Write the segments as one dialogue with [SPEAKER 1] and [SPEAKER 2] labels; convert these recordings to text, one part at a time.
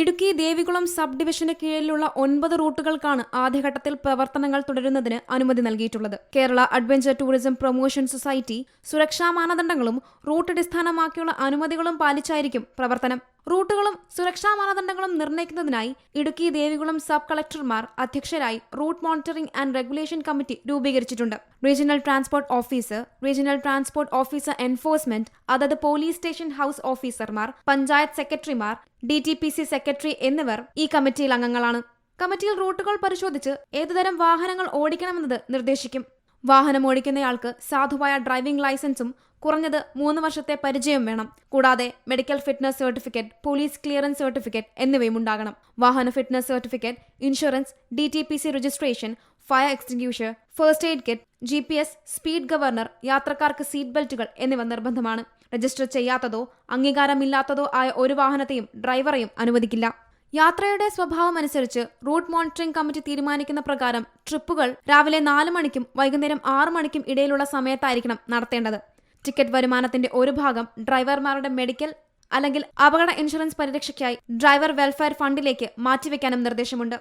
[SPEAKER 1] Idukki Devikulam sub ഡിവിഷന് കീഴിലുള്ള ഒൻപത് റൂട്ടുകൾക്കാണ് ആദ്യഘട്ടത്തിൽ പ്രവർത്തനങ്ങൾ തുടരുന്നതിന് അനുമതി നൽകിയിട്ടുള്ളത്. Kerala adventure tourism promotion society സുരക്ഷാ മാനദണ്ഡങ്ങളും റൂട്ട് അടിസ്ഥാനമാക്കിയുള്ള അനുമതികളും പാലിച്ചായിരിക്കും പ്രവർത്തനം. റൂട്ടുകളും സുരക്ഷാ മാനദണ്ഡങ്ങളും നിർണയിക്കുന്നതിനായി ഇടുക്കി ദേവികുളം സബ് കളക്ടർമാർ അധ്യക്ഷരായി route monitoring and regulation committee രൂപീകരിച്ചിട്ടുണ്ട്. Regional transport officer regional transport officer enforcement അതത് പോലീസ് സ്റ്റേഷൻ ഹൌസ് ഓഫീസർമാർ പഞ്ചായത്ത് സെക്രട്ടറിമാർ D T P C secretary എന്നിവർ ഈ കമ്മിറ്റിയിൽ അംഗങ്ങളാണ്. കമ്മിറ്റിയിൽ റൂട്ടുകൾ പരിശോധിച്ച് ഏതുതരം വാഹനങ്ങൾ ഓടിക്കണമെന്നത് നിർദ്ദേശിക്കും. വാഹനം ഓടിക്കുന്നയാൾക്ക് സാധുവായ ഡ്രൈവിംഗ് ലൈസൻസും കുറഞ്ഞത് മൂന്ന് വർഷത്തെ പരിചയം വേണം. കൂടാതെ medical fitness certificate police clearance certificate എന്നിവയും ഉണ്ടാകണം. വാഹന fitness certificate insurance D T P C registration fire extinguisher first aid kit G P S speed governor യാത്രക്കാർക്ക് സീറ്റ് ബെൽറ്റുകൾ എന്നിവ നിർബന്ധമാണ്. രജിസ്റ്റർ ചെയ്യാത്തതോ അംഗീകാരമില്ലാത്തതോ ആയ ഒരു വാഹനത്തെയും ഡ്രൈവറെയും അനുവദിക്കില്ല. യാത്രയുടെ സ്വഭാവം അനുസരിച്ച് റൂട്ട് മോണിറ്ററിംഗ് കമ്മിറ്റി തീരുമാനിക്കുന്ന പ്രകാരം ട്രിപ്പുകൾ രാവിലെ നാല് മണിക്കും വൈകുന്നേരം ആറ് മണിക്കും ഇടയിലുള്ള സമയത്തായിരിക്കണം നടത്തേണ്ടത്. ടിക്കറ്റ് വരുമാനത്തിന്റെ ഒരു ഭാഗം ഡ്രൈവർമാരുടെ മെഡിക്കൽ അല്ലെങ്കിൽ അപകട ഇൻഷുറൻസ് പരിരക്ഷയ്ക്കായി ഡ്രൈവർ വെൽഫെയർ ഫണ്ടിലേക്ക് മാറ്റിവെക്കാനും നിർദ്ദേശമുണ്ട്.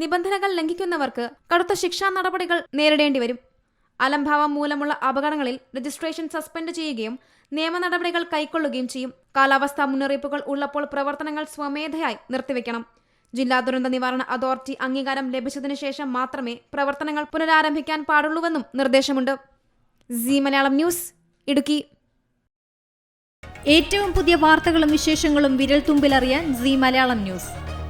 [SPEAKER 1] നിബന്ധനകൾ ലംഘിക്കുന്നവർക്ക് കടുത്ത ശിക്ഷാ നടപടികൾ നേരിടേണ്ടി വരും. അലംഭാവം മൂലമുള്ള അപകടങ്ങളിൽ രജിസ്ട്രേഷൻ സസ്പെൻഡ് ചെയ്യുകയും നിയമ നടപടികൾ കൈക്കൊള്ളുകയും ചെയ്യും. കാലാവസ്ഥാ മുന്നറിയിപ്പുകൾ ഉള്ളപ്പോൾ പ്രവർത്തനങ്ങൾ സ്വമേധയായി നിർത്തിവെക്കണം. ജില്ലാ ദുരന്ത നിവാരണ അതോറിറ്റി അംഗീകാരം ലഭിച്ചതിനു ശേഷം മാത്രമേ പ്രവർത്തനങ്ങൾ പുനരാരംഭിക്കാൻ പാടുള്ളൂവെന്നും നിർദ്ദേശമുണ്ട്. Zee Malayalam news Idukki.
[SPEAKER 2] ഏറ്റവും പുതിയ വാർത്തകളും വിശേഷങ്ങളും വിരൽ തുമ്പിലറിയാൻ സി മലയാളം ന്യൂസ്.